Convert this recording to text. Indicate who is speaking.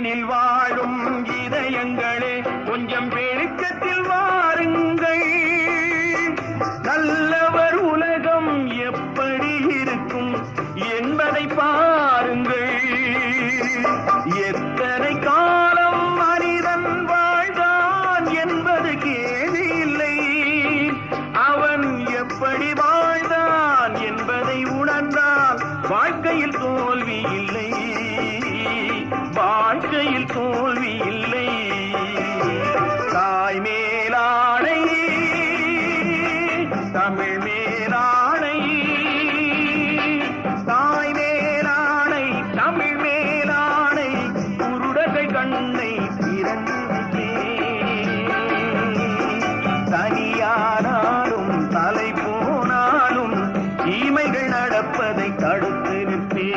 Speaker 1: இருட்டினில் வாழும் இதயங்களே கொஞ்சம் வெளிச்சத்தில் வாருங்கள். நல்லவர் உலகம் எப்படி இருக்கும் என்பதை பாருங்கள். எத்தனை காலம் மனிதன் வாழ்ந்தான் என்பது கேள்வி இல்லை அவன் எப்படி வாழ்ந்தான் என்பதை உணர்ந்தான் வாழ்க்கையில் தோல்வியில் வாழ்க்கையில் தோல்வி இல்லை. தாய் மேலாடை தமிழ் மேலாடை தாய் மேலாடை தமிழ் மேலாடை குருடகை கண்ணை திறந்தே தனியானாலும் தலை போனாலும் தீமைகள் நடப்பதை தடுத்து நிற்பே